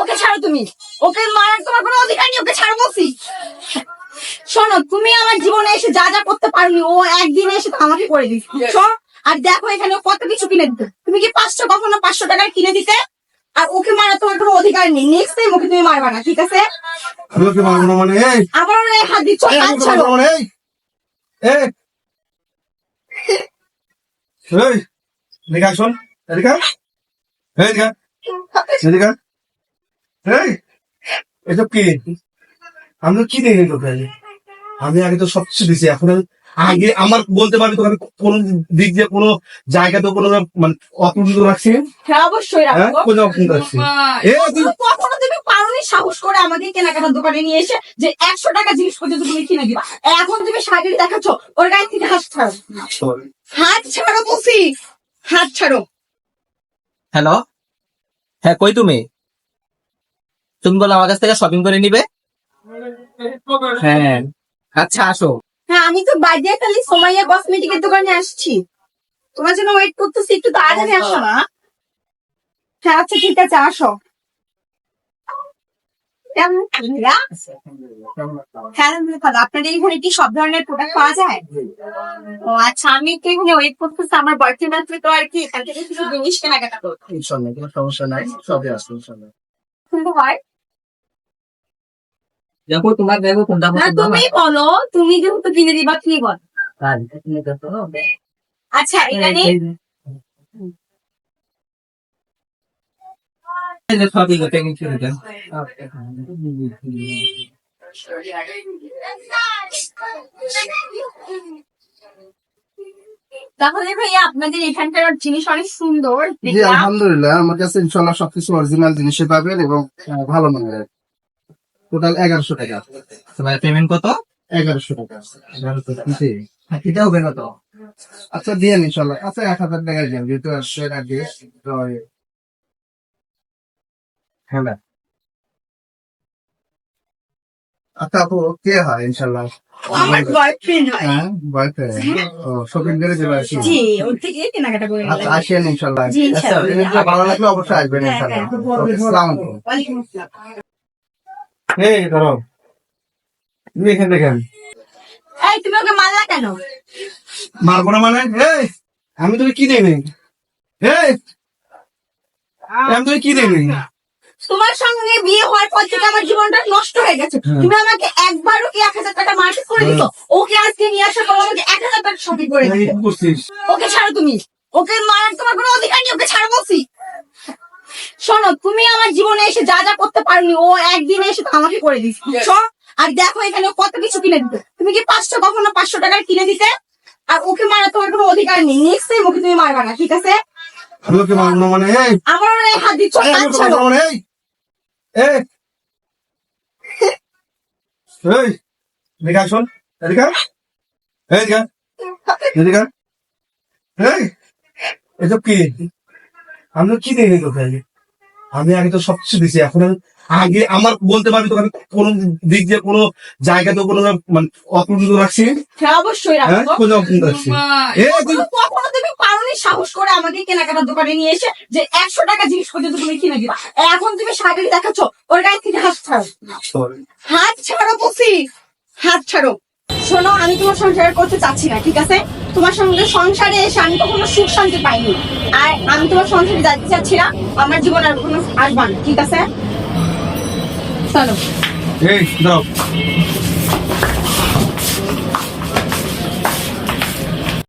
ওকে ছাড়ো তুমি। ওকে মারার তোমার কোনো অধিকার নেই ওকে ছাড়ো বলছি। শোনো তুমি আমার জীবনে এসে যা যা করতে পারোনি ও একদিন এসে তো আমাকে করে দিচ্ছ আর দেখো এখানে কত কিছু কিনে দিতে। তুমি কি পাঁচশো কখনো পাঁচশো টাকার কিনে দিতে? আর ওকে মারার তোমার কোনো অধিকার নেই। নেক্সট টাইম ওকে তুমি মারবা না ঠিক আছে? আমি ওকে মারবো না মানে? এই! আবার ওর এই হাত দিচ্ছ হাত ছাড়ো। মারবো এই! এই! এই! এদিকে। এই। এই এসব কি? আমি কি দেখি তোকে আমি আগে তো সব কিছু দিছি এখন আমি- আগে আমার বলতে পারবি তোকে আমি কোন দিক দিয়ে কোনো জায়গাতে কোনো মানে অপরিচিত রাখছি? হ্যাঁ অবশ্যই হ্যাঁ রাখব কোন অপরিচিত রাখছি? কখনো তুমি পারোনি সাহস করে আমাকে কেনাকাটার দোকানে নিয়ে এসে যে একশো টাকা জিনিস পর্যন্ত তুমি কিনে দিবা। এখন তুমি শাড়ি দেখাচ্ছ ওর গায়ে থেকে হাত ছাড়ো। হাত ছাড়ো বলছি। হাত ছাড়ো। হ্যালো হ্যাঁ কই তুমি? তুমি বলো আমার কাছ থেকে শপিং করে নিবে? হ্যাঁ। আচ্ছা আসো। হ্যাঁ আমি তো বাইরে খালি সোমাইয়া কসমেটিকের দোকানে আসছি। তোমার জন্য ওয়েট করতেছি একটু তাড়াতাড়ি আসো না। হ্যাঁ আচ্ছা ঠিক আছে আসো। হ্যাঁ আপনাদের এখানে কি সব ধরনের প্রোডাক্ট পাওয়া যায়? ও আচ্ছা আমি একটু এখানে ওয়েট করতেছি আমার বার্থডে মাত্র তো আর কি এখান থেকে কিছু জিনিস কেনাকাটা করতে। সমস্যা নাই। সবই আসবে হয়। দেখো তোমার দেখো কোনটা না তুমি বলো তুমি যেহেতু কিনে দিবা কি বল? আচ্ছা এখানে সবই প্যাকিং করে দেন তাহলে ভাইয়া আপনাদের এখানকার জিনিস অনেক সুন্দর আলহামদুলিল্লাহ আমার কাছে ইনশাল্লাহ সবকিছু অরিজিনাল জিনিসে পাবেন এবং ভালো মানের। টোটাল এগারোশো টাকা তোমার পেমেন্ট কত? এগারোশো টাকা জি। এটা হবে কত আচ্ছা দিয়ে ইনশাল্লাহ আচ্ছা এক হাজার টাকা দিয়ে যেহেতু আসছেন আগে হ্যাঁ আচ্ছা আপু কে হয় ইনশাল্লাহ আমার বয়ফ্রেন্ড হয়। হ্যাঁ বয়ফ্রেন্ড ও শপিং করে চলে আসি। জি ওর থেকে কেনাকাটা করে আচ্ছা আসেন ইনশাল্লাহ আচ্ছা ভালো লাগলে অবশ্যই আসবেন হ্যাঁ, ইনশাল্লাহ হ্যাঁ। আসসালামু আলাইকুম। এই ধরো। তুমি এখান থেকে এই তুমি ওকে মারলা কেন? মারবো না মানে? এই আমি তোকে কি দেবে এই আমি তোকে কি দেবে তোমার সঙ্গে বিয়ে হওয়ার পর থেকে আমার জীবনটা নষ্ট হয়ে গেছে। হ্যাঁ। তুমি আমাকে একবারও কি এক হাজার টাকা মার্কেট করে দিত ওকে আজকে নিয়ে আসার পর আমাকে এক হাজার টাকা শপিং করে দিত ওকে ছাড়ো তুমি। ওকে মারার তোমার কোনো অধিকার নেই ওকে ছাড়ো বলছি। শোনো তুমি আমার জীবনে এসে যা যা করতে পারোনি ও একদিন এসে তো আমাকে করে দিচ্ছ আর দেখো এখানে কত কিছু কিনে দিতে তুমি কি পাঁচশো কখনো পাঁচশো টাকার কিনে দিতে? আর ওকে মারার তোমার কোনো অধিকার নেই। নেক্সট টাইম ওকে তুমি মারবা না ঠিক আছে? আমি ওকে মারবো মানে? আমার ওর এই হাত দিচ্ছ। এই, মানে? এই! এদিকে আসুন এদিকে এই এদিকে। এদিকে এই! এসব কি? আমি তো কি দেখি তোকে আগে? আমি আগে তো সব কিছু দিছি এখন আগে আমার বলতে পারবি তোকে আমি কোন দিক দিয়ে কোনো জায়গাতে কোনো মানে অপরিচিত রাখছি? হ্যাঁ অবশ্যই হ্যাঁ রাখব কোন অপরিচিত রাখছি? কখনো কখনো তুমি পারোনি সাহস করে আমাকে কেনাকাটার দোকানে নিয়ে এসে যে একশো টাকা জিনিস পর্যন্ত তুমি কিনে দিবা। এখন তুমি শাড়ি দেখাচ্ছ ওর গায়ে থেকে হাত ছাড়ো। হাত ছাড়ো বলছি হাত ছাড়ো। শোনো আমি তোমার সংসার করতে চাচ্ছি না ঠিক আছে? তোমার সঙ্গে সংসারে এসে আমি কখনো সুখ শান্তি পাইনি। আর আমি তোমার সংসারে যাতে চাচ্ছি না, আমার জীবন আর কোনো আসবা না, ঠিক আছে? চলো। এই